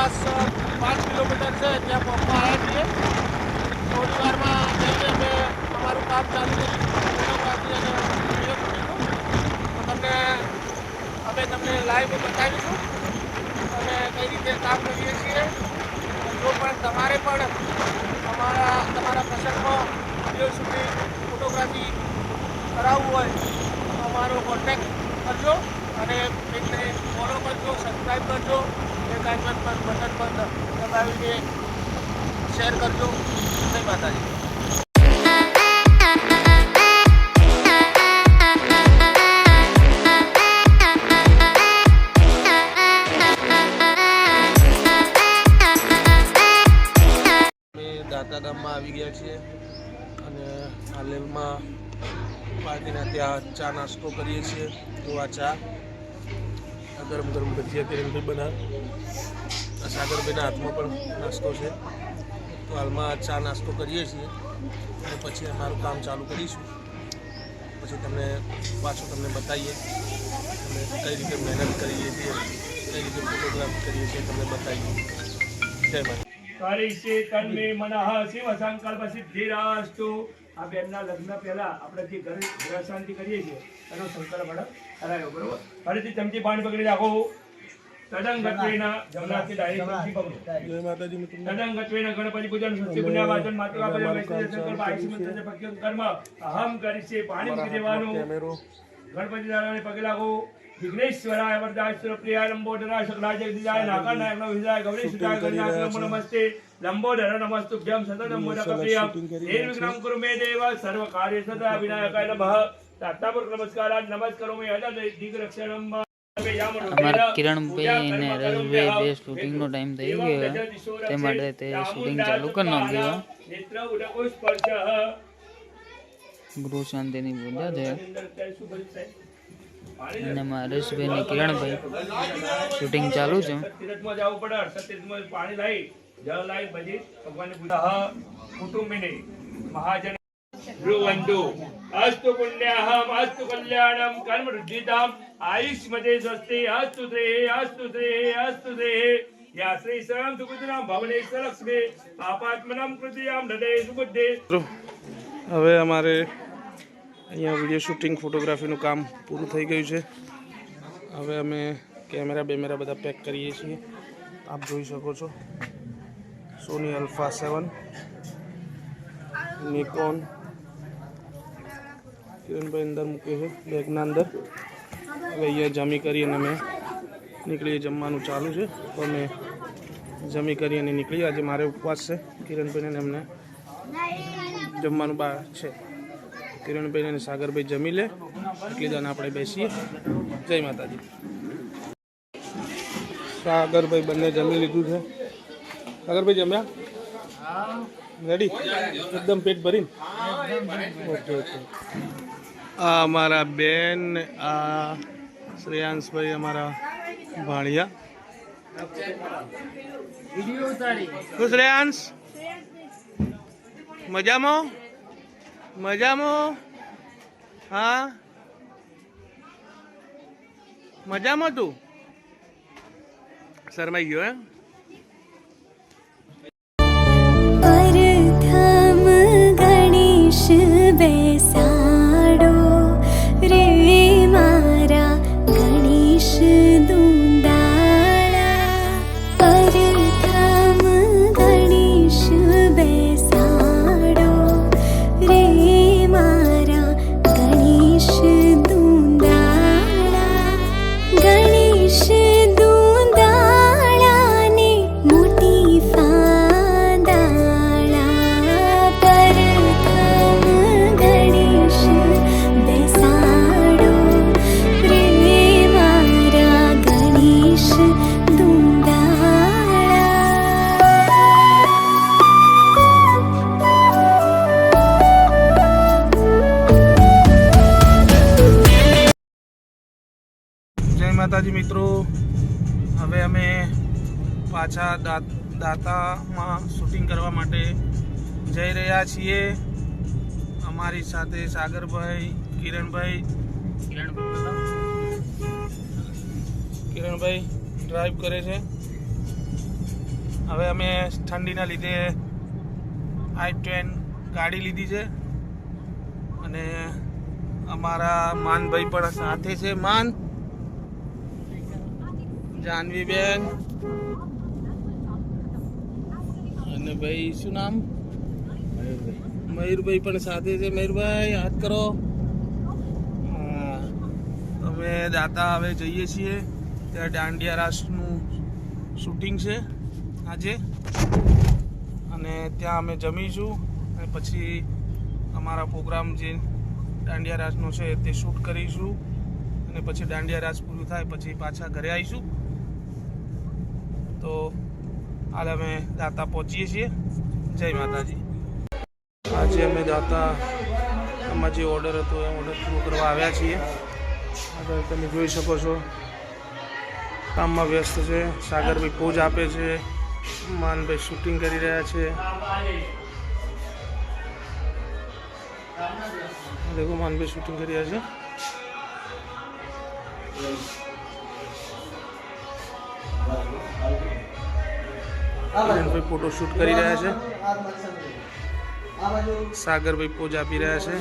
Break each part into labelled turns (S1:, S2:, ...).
S1: આસપાસ પાંચ કિલોમીટર છે ત્યાં પહોંચવા આવ્યા છીએ. થોડી વારમાં જઈને અમે અમારું કામ ચાલુ
S2: તમને, અમે તમને લાઈવ બતાવીશું. અને કઈ રીતે કામ કરીએ છીએ. જો પણ તમારે પણ અમારા તમારા પ્રસંગમાં વીડિયો સુધી ફોટોગ્રાફી કરાવવું હોય, તો અમારો કોન્ટેક્ટ કરજો. અને એટલે ફોલો કરજો સબસ્ક્રાઈબ કરજો એક આઇકન પર બટન પર દબાવીને શેર કરજો. જય માતાજી. દાતાધામમાં આવી ગયા છીએ અને હાલેલમાં પાર્ટીના ત્યાં ચા નાસ્તો કરીએ છીએ, તો ચા ગરમ ગરમ ભજીયા કિરણભાઈ બનાવ સાગરભાઈના હાથમાં પણ નાસ્તો છે. તો હાલમાં ચા નાસ્તો કરીએ છીએ. અને પછી અમારું કામ ચાલુ કરીશું. પછી તમને પાછું તમને બતાવીએ. અમે કઈ રીતે મહેનત કરીએ છીએ, કઈ રીતે ફોટોગ્રાફ કરીએ છીએ તમને બતાવીએ. જય માતા
S3: આ બેનના લગ્ન પહેલા આપણે જે ઘરે ગ્રહ શાંતિ કરીએ છીએ, એનો સંકલ્પ આપણે બરોબર? ફરીથી ચમચી પાણી પકડી રાખો. તદંગત્વેન જમનાથી ડાયરેક્ટ ચમચી પકડો.
S2: જય માતાજી મિત્રો.
S3: તદંગત્વેન ગણપતિ પૂજન સત્ય પુણ્ય વાચન માતૃકા પૂજન વૈષ્ણવ સંકલ્પ આયુષ મંત્ર ભક્તિ કર્મ અહમ કરીશે પાણી મૂકી દેવાનું. ગણપતિ દાદાને પગે લાગો. વિઘ્નેશ્વરાય વરદાશ્વર પ્રિયાય લંબોદરાય શકલાય જગદીજાય નાગાનાય નમઃ વિજયાય ગૌરી સુતાય ગણનાથ નમો નમસ્તે. લંબોદર નમસ્તુભ્યમ સતતમ મોદક પ્રિયમ નિર્વિઘ્નમ કુરુ મે દેવ સર્વ કાર્ય સદા વિનાયકાય નમઃ. નમસ્કરોમિ
S4: અમારા કિરણભાઈ અને રજભાઈ બે શૂટિંગનો ટાઈમ થઈ ગયો તે માટે તે શૂટિંગ ચાલુ કરી નાખ્યું ગૃહ શાંતિની પૂજા છે. અને હરેશભાઈ ને કિરણભાઈ. શૂટિંગ ચાલુ છે.
S3: પાણી જળ મહાજન બ્રુવંતુ અસ્તુ પુણ્યાહમ અસ્તુ કલ્યાણમ કર્મ વૃદ્ધિતામ આયુષ્મતે સ્વસ્તિ અસ્તુ તે અસ્તુ તે અસ્તુ તે યા શ્રી શરમ સુબુદ્રામ ભવનેશ્વર લક્ષ્મી પાપાત્મનમ કૃતિયામ હૃદય સુબુદ્ધે
S2: હવે અમારે અહીંયા વીડિયો શૂટિંગ ફોટોગ્રાફીનું કામ પૂરું થઈ ગયું છે. હવે અમે કેમેરા બેમેરા બધા પેક કરીએ છીએ. આપ જોઈ શકો છો. સોની અલ્ફા સેવન નિકોન કિરણભાઈ અંદર મૂકે છે બેગના અંદર. હવે અહીંયા જમી કરી અને અમે નીકળીએ જમવાનું ચાલુ છે. તો અમે જમી કરી અને નીકળીએ આજે મારે ઉપવાસ છે. કિરણભાઈને અને એમને જમવાનું બહાર છે. કિરણભાઈ અને સાગરભાઈ જમી લે. એટલી દાન આપણે બેસીએ. જય માતાજી. સાગરભાઈ બંને જમી લીધું છે. સાગરભાઈ જમ્યા? રેડી એકદમ પેટ ભરીને? ઓકે ઓકે આ અમારા બેન આ શ્રેયાંશભાઈ અમારા ભાણિયા. શ્રેયાંશ મજામાં? મજામાં? હા? મજામાં તું? શરમાઈ ગયો એમ? માતાજી મિત્રો, હવે અમે પાછા દાતામાં શૂટિંગ કરવા માટે જઈ રહ્યા છીએ. અમારી સાથે સાગરભાઈ, કિરણભાઈ. કિરણભાઈ ડ્રાઈવ કરે છે. હવે અમે ઠંડીના લીધે આઈ ટ્વેન ગાડી લીધી છે. અને અમારા માનભાઈ પણ સાથે છે. માન જાનવી બેન અને ભાઈ, શું નામ? મયુરભાઈ પણ સાથે છે. મયુરભાઈ, હાથ કરો. અમે દાતા હવે જઈએ છીએ. ત્યાં દાંડિયા રાસનું શૂટિંગ છે આજે. અને ત્યાં અમે જમીશું. અને પછી અમારા પ્રોગ્રામ જે દાંડિયા રાસનો છે તે શૂટ કરીશું. અને પછી દાંડિયા રાસ પૂરું થાય, પછી પાછા ઘરે આવીશું. તો હાલ અમે દાતા પહોંચીએ છીએ. જય માતાજી. આજે અમે દાતા એમાં જે ઓર્ડર હતો એ ઓર્ડર પૂરો કરવા આવ્યા છીએ. આગળ તમે જોઈ શકો છો. કામમાં વ્યસ્ત છે. સાગરભાઈ પોજ આપે છે. માનભાઈ શૂટિંગ કરી રહ્યા છે. દેખો, માનભાઈ શૂટિંગ કરી રહ્યા છે. કિરણભાઈ ફોટો શૂટ કરી રહ્યા છે. સાગરભાઈ પોજ આપી રહ્યા છે.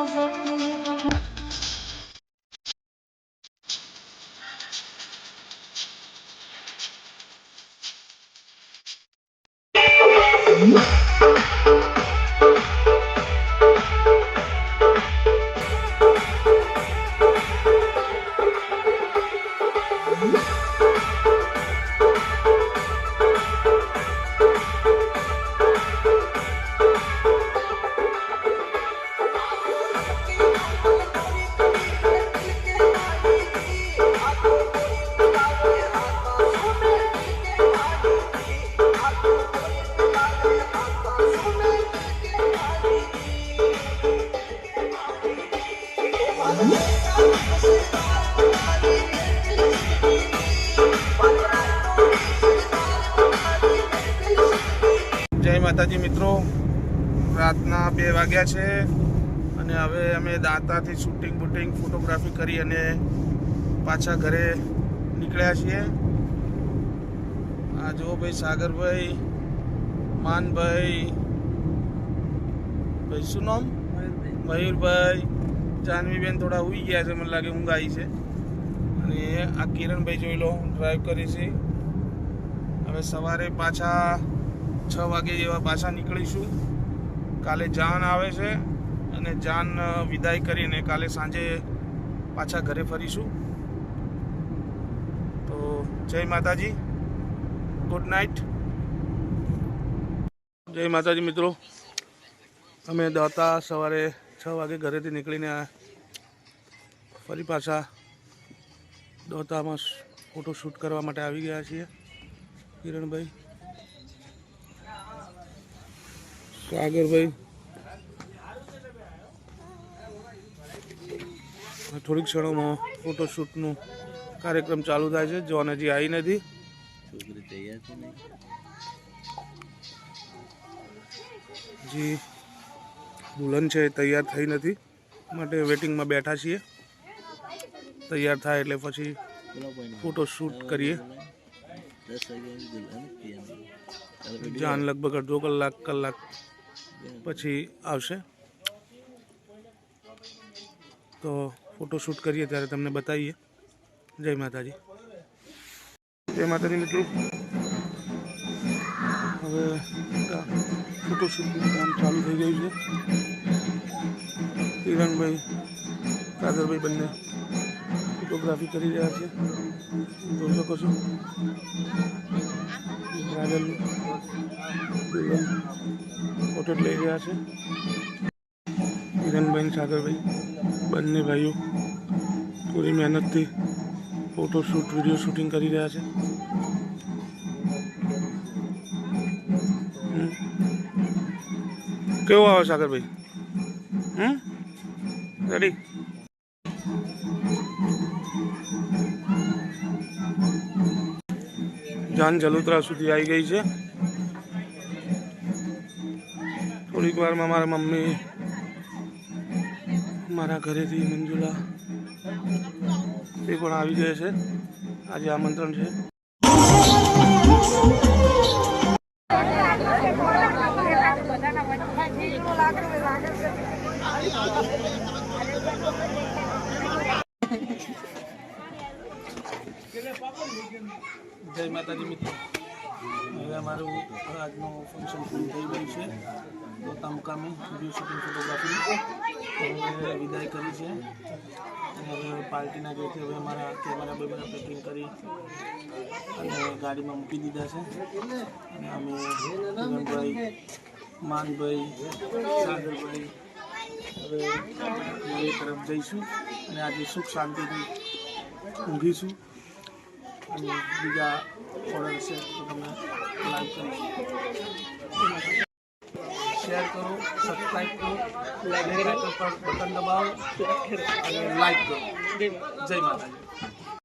S2: of જય માતાજી મિત્રો. રાતના બે વાગ્યા છે અને હવે અમે દાંતાથી શૂટિંગ બૂટિંગ ફોટોગ્રાફી કરી અને પાછા ઘરે નીકળ્યા છીએ. આ જુઓ ભાઈ સાગરભાઈ માનભાઈ ભાઈ શું નામ? મયુરભાઈ. જાનવીબેન થોડા ઉઈ ગયા છે, મને લાગે ઊંઘ આવી છે. અને આ કિરણભાઈ જોઈ લો ડ્રાઈવ કરી છે. હવે સવારે પાછા છ વાગે જેવા પાછા નીકળીશું. કાલે જાન આવે છે અને જાન વિદાય કરીને કાલે સાંજે પાછા ઘરે ફરીશું. તો જય માતાજી. ગુડ નાઇટ જય માતાજી મિત્રો. અમે દાતા સવારે છ વાગે ઘરેથી નીકળીને આ ફરી પાછા દોતામાં ફોટો શૂટ કરવા માટે આવી ગયા છીએ. કિરણભાઈ. સાગરભાઈ. થોડીક ક્ષણોમાં ફોટોશૂટનું કાર્યક્રમ ચાલુ થાય છે. જોન હજી આવી નથી. જી. દુલ્હન છે એ તૈયાર થઈ નથી. માટે વેટિંગમાં બેઠા છીએ. તૈયાર થાય એટલે પછી ફોટોશૂટ કરીએ. જાન લગભગ અડધો કલાક કલાક પછી આવશે. તો ફોટોશૂટ કરીએ ત્યારે તમને બતાવીએ. જય માતાજી. જય માતાજી મિત્રો. હવે ફોટોશૂટનું કામ ચાલુ થઈ ગયું છે. કિરણભાઈ કાદરભાઈ બંને ફોટોગ્રાફી કરી રહ્યા છે. જોઈ શકો છો. રાગલ ફોટો લઈ રહ્યા છે. કિરણભાઈ અને સાગરભાઈ, બંને ભાઈઓ પૂરી મહેનતથી ફોટોશૂટ વીડિયો શૂટિંગ કરી રહ્યા છે. કેવું આવે સાગરભાઈ હમ? રેડી જાન જલુતરા સુધી આવી ગઈ છે. થોડીક વારમાં મારા મમ્મી મારા ઘરેથી મંજુલા એ પણ આવી ગયા છે. આજે આમંત્રણ છે. જય માતાજી મિત્રો. હવે અમારું આજનું ફંક્શન પૂરું થઈ ગયું છે. પોતા મુકામે વીડિયો શૂટિંગ ફોટોગ્રાફી હવે વિદાય કરી છે. અને હવે પાર્ટીના જોઈથી હવે અમારા કેમેરા બેમેરા પેકિંગ કરી અને ગાડીમાં મૂકી દીધા છે. અને અમે કિરણભાઈ માનભાઈ, સાગરભાઈ હવે તરફ જઈશું. અને આજે સુખ શાંતિથી ઊંઘીશું. અને બીજા ઓર્ડર છે તો તમે લાઈવ કરીશું શેર કરો સબસ્ક્રાઈબ કરો બેલ આઇકન પર બટન દબાવો અને લાઈક કરો જય માતાજી